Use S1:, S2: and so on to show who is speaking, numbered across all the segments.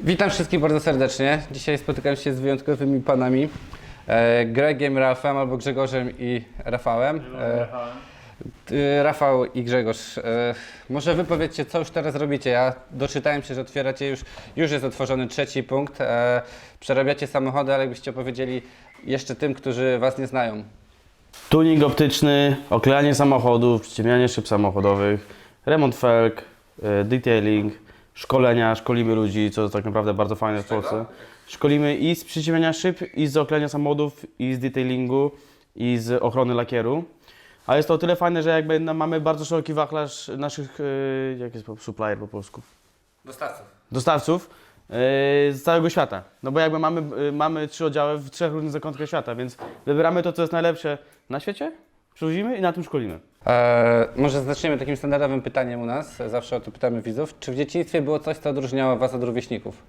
S1: Witam wszystkich bardzo serdecznie. Dzisiaj spotykam się z wyjątkowymi panami. E, Gregiem, Rafałem albo Grzegorzem i Rafałem. E, ty, Rafał i Grzegorz, e, może wy powiedzcie, co już teraz robicie? Ja doczytałem się, że otwieracie już, już jest otworzony trzeci punkt. E, przerabiacie samochody, ale jakbyście opowiedzieli jeszcze tym, którzy was nie znają.
S2: Tuning optyczny, oklejanie samochodów, przyciemnianie szyb samochodowych, remont felg, e, detailing, szkolenia, szkolimy ludzi, co tak naprawdę bardzo fajne w Polsce. Szkolimy i z przyciemniania szyb, i z oklejania samochodów, i z detailingu, i z ochrony lakieru. A jest to o tyle fajne, że jakby mamy bardzo szeroki wachlarz naszych, e, jak jest po- supplier po polsku?
S1: Dostawców.
S2: dostawców yy, z całego świata. No bo jakby mamy, yy, mamy trzy oddziały w trzech różnych zakątkach świata, więc wybieramy to, co jest najlepsze na świecie, przywozimy i na tym szkolimy.
S1: E, może zaczniemy takim standardowym pytaniem u nas. Zawsze o to pytamy widzów. Czy w dzieciństwie było coś, co odróżniało was od rówieśników?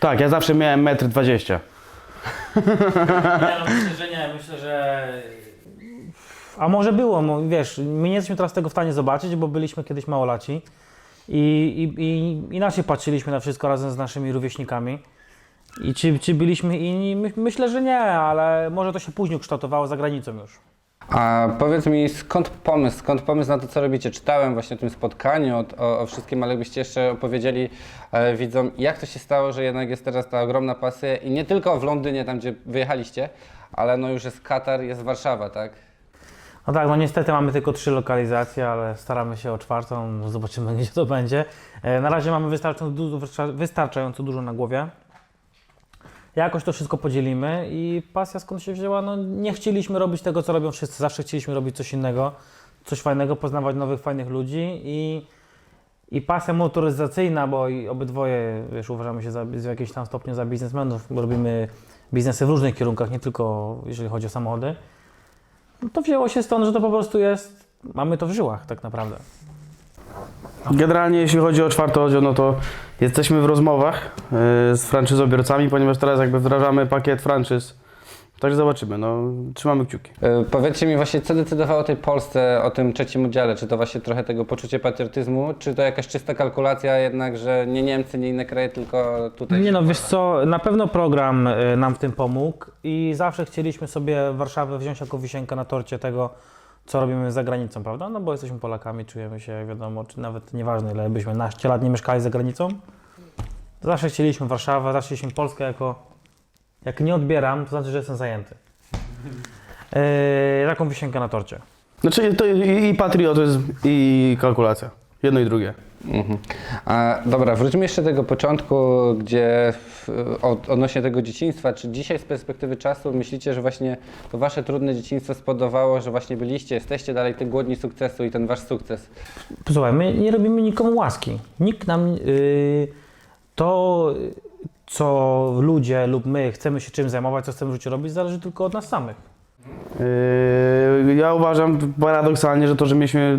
S2: Tak, ja zawsze miałem 1,20 m.
S3: No myślę, że nie. Myślę, że... A może było, mo- wiesz, my nie jesteśmy teraz tego w stanie zobaczyć, bo byliśmy kiedyś małolaci i, i, i inaczej patrzyliśmy na wszystko razem z naszymi rówieśnikami. I czy, czy byliśmy inni? My, myślę, że nie, ale może to się później kształtowało za granicą już.
S1: A powiedz mi, skąd pomysł, skąd pomysł na to, co robicie? Czytałem właśnie o tym spotkaniu, o, o, wszystkim, ale jakbyście jeszcze opowiedzieli e, widzom, jak to się stało, że jednak jest teraz ta ogromna pasja i nie tylko w Londynie, tam gdzie wyjechaliście, ale no już jest Katar, jest Warszawa, tak?
S3: No tak, no niestety mamy tylko trzy lokalizacje, ale staramy się o czwartą, zobaczymy gdzie to będzie. E, Na razie mamy wystarczająco wystarczająco dużo na głowie. Jakoś to wszystko podzielimy i pasja skąd się wzięła, no nie chcieliśmy robić tego, co robią wszyscy, zawsze chcieliśmy robić coś innego, coś fajnego, poznawać nowych, fajnych ludzi i, i pasja motoryzacyjna, bo i obydwoje, wiesz, uważamy się za, w jakimś tam stopniu za biznesmenów, bo robimy biznesy w różnych kierunkach, nie tylko jeżeli chodzi o samochody. No to wzięło się stąd, że to po prostu jest, mamy to w żyłach tak naprawdę.
S2: Generalnie jeśli chodzi o czwarty oddział, no to jesteśmy w rozmowach yy, z franczyzobiorcami, ponieważ teraz jakby wdrażamy pakiet franczyz. Także zobaczymy, no trzymamy kciuki.
S1: E, Powiedzcie mi właśnie, co decydowało o tej Polsce, o tym trzecim udziale? Czy to właśnie trochę tego poczucie patriotyzmu, czy to jakaś czysta kalkulacja jednak, że nie Niemcy, nie inne kraje, tylko tutaj?
S3: Nie
S1: się-
S3: no, wiesz co, na pewno program y, nam w tym pomógł i zawsze chcieliśmy sobie Warszawę wziąć jako wisienkę na torcie tego, co robimy za granicą, prawda? No bo jesteśmy Polakami, czujemy się, wiadomo, czy nawet nieważne ile byśmy naście lat nie mieszkali za granicą. Zawsze chcieliśmy Warszawę, zawsze chcieliśmy Polskę jako, jak nie odbieram, to znaczy, że jestem zajęty. Yy, taką wisienkę na torcie.
S2: Znaczy to i patriotyzm, i kalkulacja. Jedno i drugie.
S1: Mhm. A, dobra, wróćmy jeszcze do tego początku, gdzie w, od, odnośnie tego dzieciństwa. Czy dzisiaj z perspektywy czasu myślicie, że właśnie to wasze trudne dzieciństwo spowodowało, że właśnie byliście, jesteście dalej tym głodni sukcesu i ten wasz sukces?
S3: Słuchaj, my nie robimy nikomu łaski. Nikt nam yy, to, co ludzie lub my chcemy się czym zajmować, co chcemy w życiu robić, zależy tylko od nas samych.
S2: Yy, Ja uważam paradoksalnie, że to, że mieliśmy,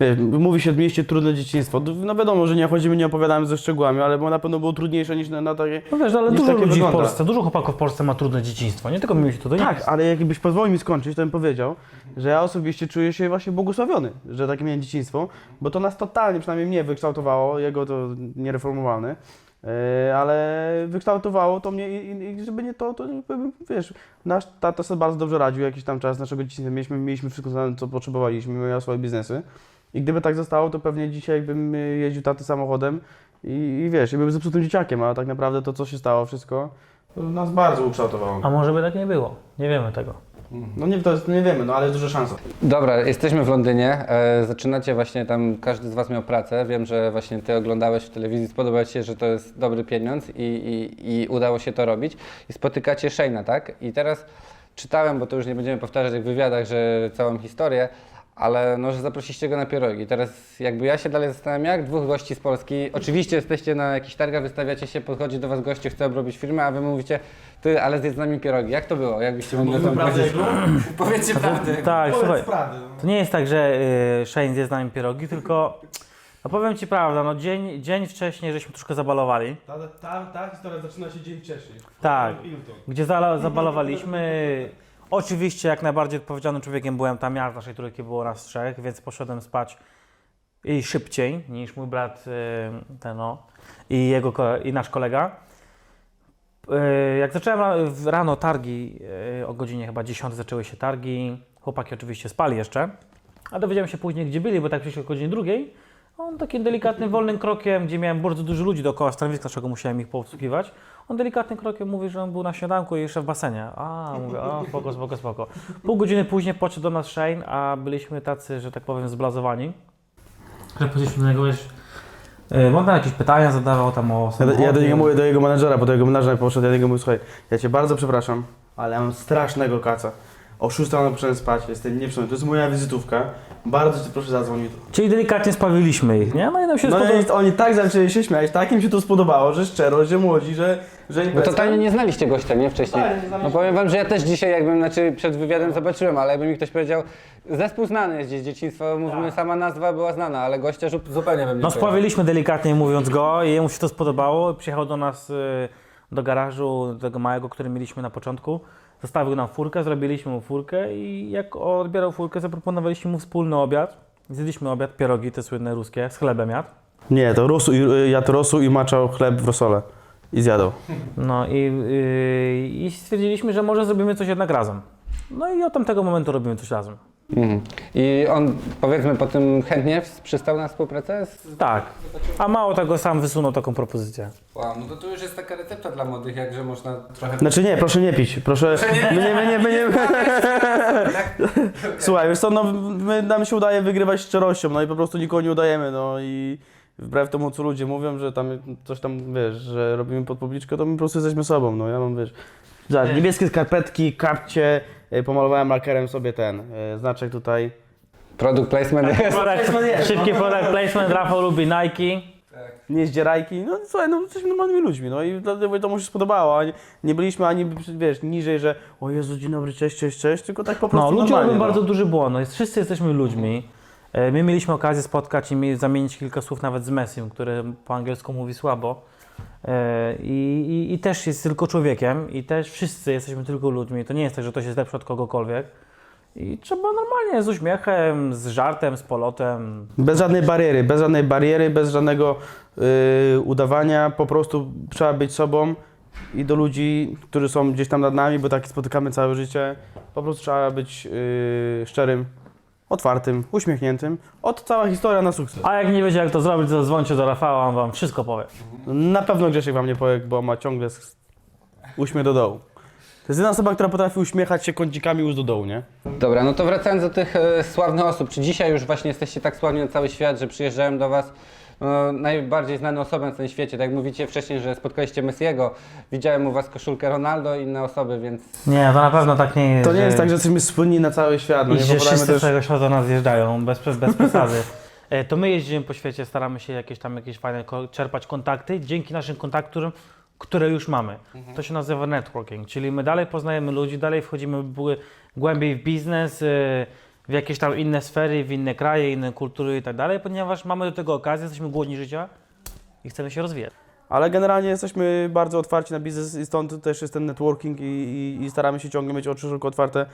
S2: wiesz, mówi się, mieliście trudne dzieciństwo. No wiadomo, że nie chodzimy, nie opowiadamy ze szczegółami, ale bo na pewno było trudniejsze niż na, na takie...
S3: No wiesz, ale dużo ludzi
S2: wygląda.
S3: w Polsce, dużo chłopaków w Polsce ma trudne dzieciństwo. Nie tylko my się nie
S2: Tak, ale jakbyś pozwolił mi skończyć, to bym powiedział, że ja osobiście czuję się właśnie błogosławiony, że takie miałem dzieciństwo, bo to nas totalnie, przynajmniej mnie wykształtowało, jego to niereformowalny, yy, ale wykształtowało to mnie i, i- żeby nie to, to wiesz, nasz tata sobie bardzo dobrze radził jakiś tam czas naszego dzieciństwa, mieliśmy, mieliśmy wszystko, co potrzebowaliśmy, miał swoje biznesy i gdyby tak zostało, to pewnie dzisiaj bym y, jeździł taty samochodem i, i wiesz, i byłem zepsutym dzieciakiem, a tak naprawdę to, co się stało, wszystko, to nas bardzo ukształtowało.
S3: A może by tak nie było? Nie wiemy tego.
S2: No nie, to nie wiemy, no ale jest duża szansa.
S1: Dobra, jesteśmy w Londynie. E, zaczynacie właśnie tam, każdy z Was miał pracę. Wiem, że właśnie Ty oglądałeś w telewizji, spodobało Ci się, że to jest dobry pieniądz i, i, i udało się to robić. I spotykacie Shane'a, tak? I teraz czytałem, bo to już nie będziemy powtarzać jak w wywiadach, że całą historię, ale no, że zaprosiliście go na pierogi. Teraz jakby ja się dalej zastanawiam, jak dwóch gości z Polski, oczywiście jesteście na jakichś targach, wystawiacie się, podchodzi do Was gościu, chce obrobić firmę, a Wy mówicie, Ty, ale zjedz z nami pierogi. Jak to było? Jakbyście mogli to powiedzieć? Powiedzcie prawdę.
S3: Tak, słuchaj, to nie jest tak, że y, Shane zje z nami pierogi, tylko no powiem Ci prawdę, no dzień, dzień wcześniej żeśmy troszkę zabalowali.
S2: Ta, ta, ta historia zaczyna się dzień wcześniej.
S3: Tak, gdzie zala- zabalowaliśmy. Oczywiście jak najbardziej odpowiedzialnym człowiekiem byłem tam, ja z naszej trójki było nas trzech, więc poszedłem spać i szybciej niż mój brat y, ten, no, i, jego, i nasz kolega. Y, Jak zacząłem ra- w- rano targi, y, o godzinie chyba 10 zaczęły się targi, chłopaki oczywiście spali jeszcze, a dowiedziałem się później, gdzie byli, bo tak przyszli o godzinie drugiej. On takim delikatnym, wolnym krokiem, gdzie miałem bardzo dużo ludzi dookoła stanowiska, czego musiałem ich poobsługiwać. On delikatnym krokiem mówi, że on był na śniadanku i jeszcze w basenie. A, mówię, a, spoko, spoko, spoko. Pół godziny później podszedł do nas Shane, a byliśmy tacy, że tak powiem, zblazowani. Że podeszliśmy do niego, wiesz, yy, on tam jakieś pytania zadawał tam o
S2: Ja, do- ja do niego mówię, do jego menadżera, bo do jego menadżera poszedł, ja do niego mówię, słuchaj, ja cię bardzo przepraszam, ale ja mam strasznego kaca. O 6 rano poszedłem spać, jestem nieprzytomny, to jest moja wizytówka, bardzo cię proszę zadzwoń tu.
S3: Czyli delikatnie spawiliśmy ich, nie? No i nam się
S2: No
S3: spodobało.
S2: i oni tak zaczęli się śmiać, tak im się to spodobało, że szczerość, że młodzi, że, że
S1: Bo
S2: imprezka.
S1: totalnie nie znaliście gościa, nie? Wcześniej.
S2: Nie znaliśmy.
S1: No powiem wam, że ja też dzisiaj jakbym, znaczy przed wywiadem zobaczyłem, ale jakby mi ktoś powiedział, zespół znany jest gdzieś z dzieciństwa, mówimy, sama nazwa była znana, ale gościa żu- zupełnie bym nie
S3: No
S1: kojarzył.
S3: spawiliśmy delikatnie mówiąc go i jemu się to spodobało. Przyjechał do nas y, do garażu, tego małego, który mieliśmy na początku. Zostawił nam furkę, zrobiliśmy mu furkę i jak odbierał furkę, zaproponowaliśmy mu wspólny obiad. Zjedliśmy obiad, pierogi te słynne ruskie, z chlebem jadł.
S2: Nie, to rosu, i- jadł rosu i maczał chleb w rosole. I zjadał.
S3: No i, y, i stwierdziliśmy, że może zrobimy coś jednak razem. No i od tamtego momentu robimy coś razem.
S1: Mhm. I on, powiedzmy, po tym chętnie przystał na współpracę? Z...
S3: Tak. A mało tego, sam wysunął taką propozycję.
S1: Wow, no to tu już jest taka recepta dla młodych, jak że można trochę...
S2: Znaczy nie, proszę nie pić, proszę... My nie, my nie, my nie... Słuchaj, wiesz co, no my, nam się udaje wygrywać szczerością, no i po prostu nikogo nie udajemy, no i wbrew temu, co ludzie mówią, że tam coś tam, wiesz, że robimy pod publiczkę, to my po prostu jesteśmy sobą, no ja mam, wiesz... Zobacz, niebieskie skarpetki, kapcie, pomalowałem markerem sobie ten y, znaczek tutaj.
S1: Product placement jest.
S3: Product, szybki product placement, Rafał lubi Nike.
S2: nie zdzierajki, no słuchaj, no jesteśmy normalnymi ludźmi, no i dlatego to mu się spodobało, a nie, nie byliśmy ani, wiesz, niżej, że o Jezu, dzień dobry, cześć, cześć, cześć, tylko tak po prostu
S3: No, ludzie robią
S2: no.
S3: bardzo duży błąd. No, jest, wszyscy jesteśmy ludźmi. E, My mieliśmy okazję spotkać i mi- zamienić kilka słów nawet z Messim, który po angielsku mówi słabo. E, I, i, I też jest tylko człowiekiem i też wszyscy jesteśmy tylko ludźmi. To nie jest tak, że ktoś jest lepszy od kogokolwiek. I trzeba normalnie z uśmiechem, z żartem, z polotem.
S2: Bez żadnej bariery, bez żadnej bariery, bez żadnego y, udawania, po prostu trzeba być sobą i do ludzi, którzy są gdzieś tam nad nami, bo tak spotykamy całe życie, po prostu trzeba być y, szczerym, otwartym, uśmiechniętym. Od cała historia na sukces.
S3: A jak nie wiecie jak to zrobić, to dzwońcie do Rafała, on wam wszystko powie.
S2: Na pewno Grzesiek wam nie powie, bo ma ciągle s- uśmiech do dołu. To jest jedna osoba, która potrafi uśmiechać się kącikami już do dołu, nie?
S1: Dobra, no to wracając do tych e, sławnych osób, czy dzisiaj już właśnie jesteście tak sławni na cały świat, że przyjeżdżają do Was no, najbardziej znane osoby na tym świecie? Tak jak mówicie wcześniej, że spotkaliście Messiego, widziałem u Was koszulkę Ronaldo i inne osoby, więc
S3: Nie, to na pewno tak nie jest.
S2: To nie
S3: że-
S2: jest tak, że jesteśmy słynni na cały świat, no
S3: I
S2: nie
S3: że wszyscy
S2: też...
S3: z całego świata do nas zjeżdżają, bez, bez przesady. E, To my jeździmy po świecie, staramy się jakieś tam jakieś fajne ko- czerpać kontakty dzięki naszym kontaktom, które już mamy. To się nazywa networking, czyli my dalej poznajemy ludzi, dalej wchodzimy b- głębiej w biznes, e, w jakieś tam inne sfery, w inne kraje, inne kultury i tak dalej, ponieważ mamy do tego okazję, jesteśmy głodni życia i chcemy się rozwijać.
S2: Ale generalnie jesteśmy bardzo otwarci na biznes i stąd też jest ten networking i, i, i staramy się ciągle mieć oczy szeroko otwarte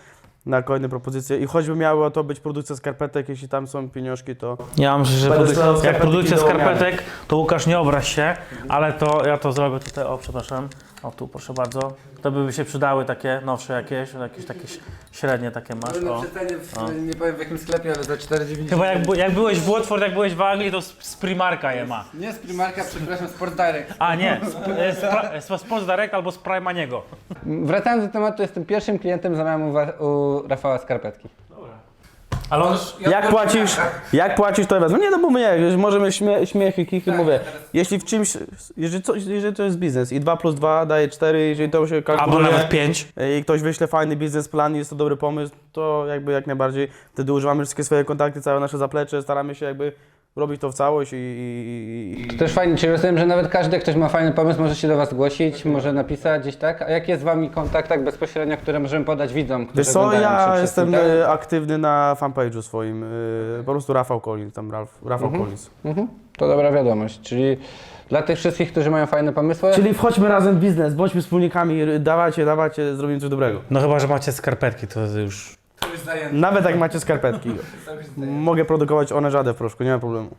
S2: na kolejne propozycje. I choćby miało to być produkcja skarpetek, jeśli tam są pieniążki, to
S3: Ja myślę, że
S2: Będę
S3: produ-
S2: strzelał
S3: jak produkcja skarpetek, to Łukasz nie obraź się, ale to ja to zrobię tutaj, o przepraszam, o tu proszę bardzo. To by się przydały takie nowsze jakieś, jakieś takie średnie takie masz, o.
S1: nie powiem w jakim sklepie, ale za 4,90.
S3: Chyba jak, bu- jak byłeś w Watford, jak byłeś w Anglii, to z, z Primarka je ma.
S1: Nie z Primarka, przepraszam, Sport Direct.
S3: A nie, sp- e, e, Direct albo z Primaniego.
S1: Wracając do tematu, jestem pierwszym klientem, zamawiam u, wa- u Rafała skarpetki.
S3: Ale on,
S2: jak płacisz, jak płacisz, to wezmę. Nie, no bo my nie, możemy śmie śmiechy, kichy, mówię. Jeśli w czymś, jeżeli, coś, jeżeli to jest biznes i 2 plus 2 daje 4, jeżeli to się
S3: albo
S2: kalkuluje
S3: nawet pięć.
S2: i ktoś wyśle fajny biznesplan i jest to dobry pomysł, to jakby jak najbardziej wtedy używamy wszystkie swoje kontakty, całe nasze zaplecze, staramy się jakby robić to w całość i, i, i,
S1: To też fajnie, czyli rozumiem, że nawet każdy, ktoś ma fajny pomysł, może się do Was zgłosić, może napisać gdzieś tak. A jaki jest z Wami kontakt tak bezpośrednio, który możemy podać widzom, którzy
S2: Wiesz co,
S1: oglądają
S2: ja jestem e, aktywny na fanpage'u swoim, e, po prostu Rafał Collins, tam Ralf, Rafał Collins.
S1: Mhm. To dobra wiadomość, czyli dla tych wszystkich, którzy mają fajne pomysły,
S2: Czyli wchodźmy razem w biznes, bądźmy wspólnikami, r- dawajcie, dawajcie, zrobimy coś dobrego.
S3: No chyba, że macie skarpetki, to już...
S2: Nawet jak macie skarpetki. Mogę produkować one żadę w proszku, nie ma problemu.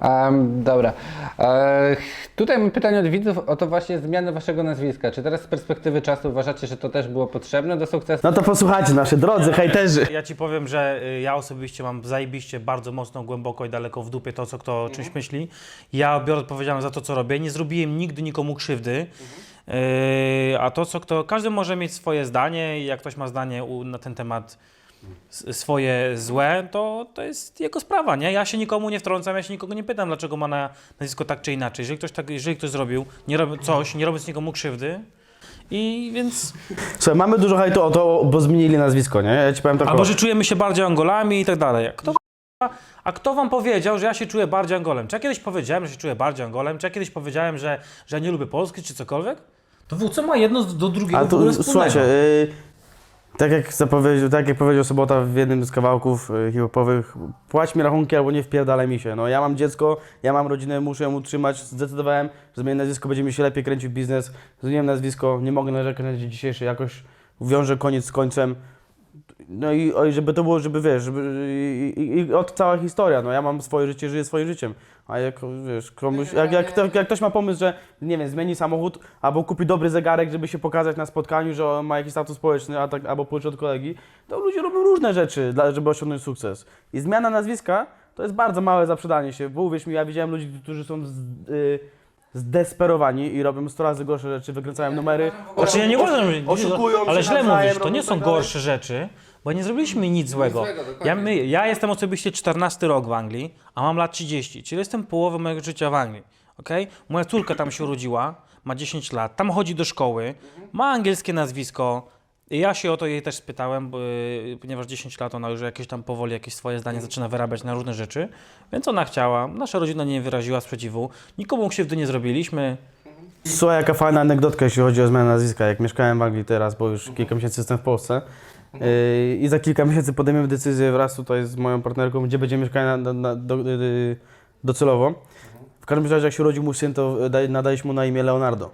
S1: Em, dobra. E, tutaj mam pytanie od widzów o to właśnie zmianę waszego nazwiska. Czy teraz z perspektywy czasu uważacie, że to też było potrzebne do sukcesu?
S2: No to posłuchajcie, nasze drodzy hejterzy.
S3: Ja ci powiem, że y, ja osobiście mam zajebiście bardzo mocno, głęboko i daleko w dupie to, co kto o czymś myśli. Ja biorę odpowiedzialność za to, co robię. Nie zrobiłem nigdy nikomu krzywdy. Yy, a to, co kto. Każdy może mieć swoje zdanie, i jak ktoś ma zdanie na ten temat swoje złe, to, to jest jego sprawa, nie? Ja się nikomu nie wtrącam, ja się nikogo nie pytam, dlaczego ma na nazwisko tak czy inaczej. Jeżeli ktoś, tak, jeżeli ktoś zrobił nie robi coś, nie robiąc nikomu krzywdy, i więc.
S2: Słuchaj, mamy dużo hejtu o to, bo zmienili nazwisko, nie? Ja ci powiem tak.
S3: Albo że czujemy się bardziej Angolami i tak dalej. Kto, a kto wam powiedział, że ja się czuję bardziej Angolem? Czy ja kiedyś powiedziałem, że się czuję bardziej Angolem? Czy ja kiedyś powiedziałem, że, że nie lubię Polski, czy cokolwiek? To w- co ma jedno do drugiego
S2: A
S3: w ogóle wspólnego?
S2: słuchajcie, y, tak, jak zapowiedział, tak jak powiedział Sobota w jednym z kawałków y, hip-hopowych, płać mi rachunki albo nie wpierdalaj mi się. No ja mam dziecko, ja mam rodzinę, muszę ją utrzymać. Zdecydowałem, że zmienię nazwisko, będzie mi się lepiej kręcił biznes. Zmieniłem nazwisko, nie mogę narzekać na dzisiejszy, jakoś wiążę koniec z końcem. No i oj, żeby to było, żeby wiesz, żeby, i, i, i od cała historia, no ja mam swoje życie, żyję swoim życiem, a jak wiesz, komuś, jak, jak, jak, jak ktoś ma pomysł, że nie wiem, zmieni samochód, albo kupi dobry zegarek, żeby się pokazać na spotkaniu, że on ma jakiś status społeczny, a tak, albo pożyczy od kolegi, to ludzie robią różne rzeczy, dla, żeby osiągnąć sukces. I zmiana nazwiska to jest bardzo małe zaprzedanie się, bo uwierz mi, ja widziałem ludzi, którzy są z, y, zdesperowani i robią 100 razy gorsze rzeczy, wykręcają numery.
S3: Znaczy ja nie uważam, że...
S2: Oszukują
S3: Ale
S2: się
S3: źle
S2: nawzajem,
S3: mówisz, to nie są
S2: tak dalej.
S3: gorsze rzeczy, bo nie zrobiliśmy nic złego.
S1: złego.
S3: Ja, my, ja jestem osobiście 14 rok w Anglii, a mam lat 30, czyli jestem połowę mojego życia w Anglii. Okay? Moja córka tam się urodziła, ma 10 lat, tam chodzi do szkoły, ma angielskie nazwisko. I ja się o to jej też spytałem, bo, y, ponieważ 10 lat ona już jakieś tam powoli jakieś swoje zdanie zaczyna wyrabiać na różne rzeczy, więc ona chciała. Nasza rodzina nie wyraziła sprzeciwu. Nikomu krzywdy nie zrobiliśmy.
S2: Słuchaj, jaka fajna anegdotka, jeśli chodzi o zmianę nazwiska. Jak mieszkałem w Anglii teraz, bo już kilka miesięcy jestem w Polsce yy, i za kilka miesięcy podejmiemy decyzję wraz tutaj z moją partnerką, gdzie będziemy mieszkali na, na, na, do, yy, docelowo. W każdym razie, jak się urodził mój syn, to nadaliśmy mu na imię Leonardo.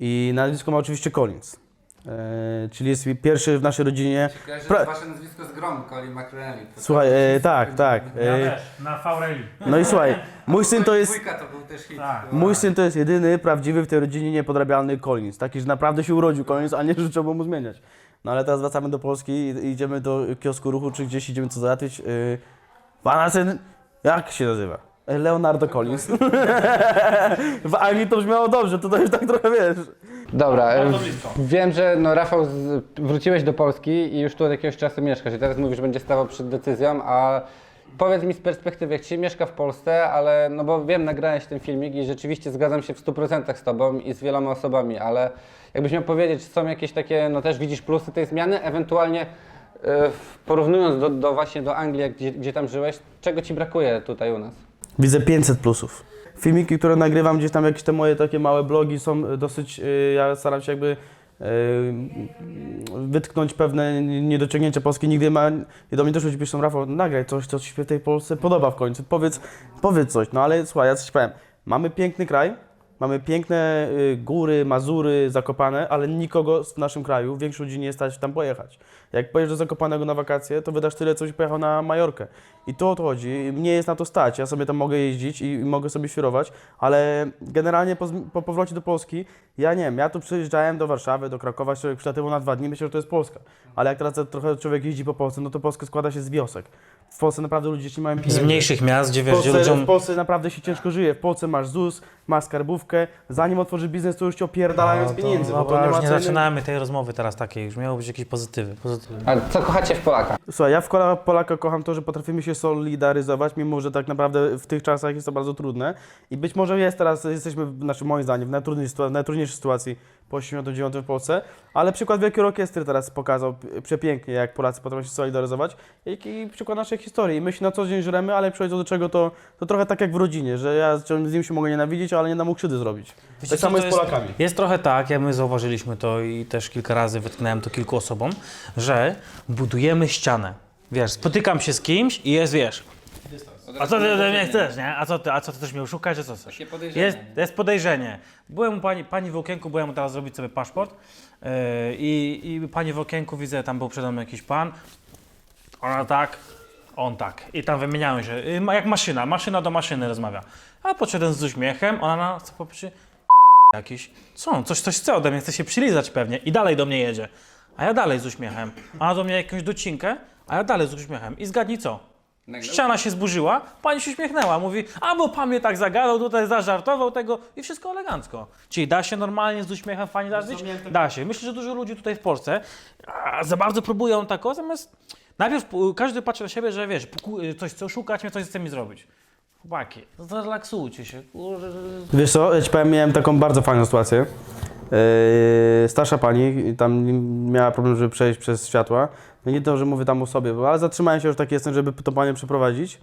S2: I nazwisko ma oczywiście Collins. Yy, czyli jest pierwszy w naszej rodzinie. Pra-
S1: wasze nazwisko z Grom, Colin McRae.
S2: Słuchaj, yy, tak, tak. Yy,
S3: na Faureli.
S2: no i słuchaj, mój syn to jest.
S1: to był też hit.
S3: Tak.
S2: Mój syn to jest jedyny prawdziwy w tej rodzinie niepodrabialny Collins. Taki, że naprawdę się urodził Collins, a nie trzeba mu zmieniać. No ale teraz wracamy do Polski i idziemy do kiosku ruchu, czy gdzieś idziemy co załatwić. Yy, pana syn, jak się nazywa? E, Leonardo Collins. w Anglii to brzmiało dobrze, to, to już tak trochę wiesz.
S1: Dobra,
S3: Bardzo blisko.
S1: wiem, że no Rafał, z, wróciłeś do Polski i już tu od jakiegoś czasu mieszkasz i teraz mówisz, że będzie stawał przed decyzją, a powiedz mi z perspektywy, jak ci się mieszka w Polsce, ale no bo wiem, nagrałeś ten filmik i rzeczywiście zgadzam się w 100% z tobą i z wieloma osobami, ale jakbyś miał powiedzieć, są jakieś takie, no też widzisz plusy tej zmiany, ewentualnie e, porównując do, do właśnie do Anglii, gdzie, gdzie tam żyłeś, czego ci brakuje tutaj u nas?
S2: Widzę 500 plusów. Filmiki, które nagrywam, gdzieś tam jakieś te moje takie małe blogi są e, dosyć, yy, ja staram się jakby yy, wytknąć pewne niedociągnięcia Polski. Nigdy ma, i do mnie też ludzie piszą, Rafał, nagraj coś, co ci się w tej Polsce podoba w końcu. Powiedz, powiedz coś. No ale słuchaj, ja coś powiem. Mamy piękny kraj, mamy piękne y, góry, Mazury, Zakopane, ale nikogo w naszym kraju, większość ludzi nie stać tam pojechać. Jak pojedziesz do Zakopanego na wakacje, to wydasz tyle, co byś pojechał na Majorkę. I to o to chodzi. Mnie jest na to stać. Ja sobie tam mogę jeździć i, mogę sobie świrować, ale generalnie po, po powrocie do Polski, ja nie wiem, ja tu przyjeżdżałem do Warszawy, do Krakowa, człowiek przylatywał na dwa dni, myślę, że to jest Polska. Ale jak teraz trochę człowiek jeździ po Polsce, no to Polska składa się z wiosek. W Polsce naprawdę ludzie nie mają
S3: Z
S2: pieniędzy.
S3: mniejszych miast, gdzie wiesz, ludziom...
S2: w Polsce naprawdę się ciężko żyje. W Polsce masz ZUS, masz skarbówkę. Zanim otworzysz biznes, to już cię opierdalają z pieniędzy. bo
S3: No,
S2: to nie
S3: już nie zaczynamy tej rozmowy teraz takiej, już miało być jakieś pozytywy. pozytywy.
S1: A co kochacie w Polakach?
S2: Słuchaj, ja w Kola- Polaka kocham to, że potrafimy się solidaryzować, mimo że tak naprawdę w tych czasach jest to bardzo trudne. I być może jest teraz, jesteśmy, znaczy moim zdaniem, w najtrudniejszej, sytua- najtrudniejszej sytuacji po 89 w Polsce, ale przykład Wielkiej Orkiestry teraz pokazał przepięknie, jak Polacy potrafią się solidaryzować, jak i przykład naszej historii. I my się na co dzień żremy, ale przychodzi do czego to, to trochę tak jak w rodzinie, że ja z nim się mogę nienawidzić, ale nie dam mu krzywdy zrobić.
S3: Wiecie
S2: tak samo jest z Polakami.
S3: Jest trochę tak, jak my zauważyliśmy to i też kilka razy wytknąłem to kilku osobom, że budujemy ścianę. Wiesz, spotykam się z kimś i jest, wiesz, A co ty ode mnie chcesz, nie? A co ty, a co ty też mnie oszukać, że co chcesz?
S1: Takie podejrzenie.
S3: Jest, jest podejrzenie. Byłem u pani, pani w okienku, byłem teraz zrobić sobie paszport yy, i, i pani w okienku widzę, tam był przede mną jakiś pan. Ona tak, on tak. I tam wymieniają się, yy, ma- jak maszyna, maszyna do maszyny rozmawia. A podszedłem z uśmiechem, ona na co jakiś, co on, coś, coś chce ode mnie, chce się przylizać pewnie i dalej do mnie jedzie. A ja dalej z uśmiechem. Ona do mnie jakąś docinkę, a ja dalej z uśmiechem. I zgadnij co?
S1: Nagle-
S3: Ściana się zburzyła, pani się uśmiechnęła, mówi, a bo pan mnie tak zagadał, tutaj zażartował tego i wszystko elegancko. Czyli da się normalnie z uśmiechem fajnie darzyć? Da się. Myślę, że dużo ludzi tutaj w Polsce a, za bardzo próbują tak, o, zamiast najpierw p- każdy patrzy na siebie, że wiesz, puku- coś chce oszukać mnie, coś chce mi zrobić. Chłopaki, no zrelaksujcie się. kurde.
S2: Wiesz co, ja ci powiem, miałem taką bardzo fajną sytuację. Yy, starsza pani tam miała problem, żeby przejść przez światła. No nie to, że mówię tam o sobie, bo- ale zatrzymałem się już tak jestem, żeby to panią przeprowadzić.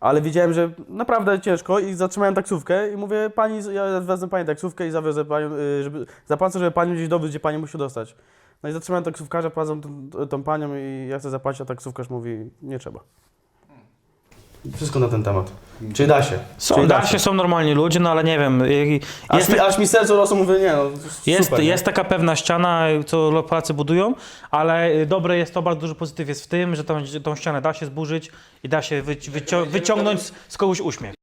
S2: Ale widziałem, że naprawdę ciężko i zatrzymałem taksówkę i mówię, pani, ja wezmę pani taksówkę i zawiozę panią, yy, żeby, zapłacę, żeby panią gdzieś dowiózł, gdzie pani musi dostać. No i zatrzymałem taksówkarza, prowadzą tą, tą panią i ja chcę zapłacić, a taksówkarz mówi, nie trzeba. Wszystko na ten temat. Czyli da się.
S3: Są,
S2: Czyli
S3: da się, są normalni ludzie, no ale nie wiem. y,
S2: Aż,
S3: Jest,
S2: mi, aż mi serce rosło, mówię, nie no,
S3: Jest,
S2: super, nie?
S3: jest taka pewna ściana, co Polacy budują, ale y, dobre jest to, bardzo duży pozytyw jest w tym, że tą, tą ścianę da się zburzyć i da się wyci- wycio- wyciągnąć z kogoś uśmiech.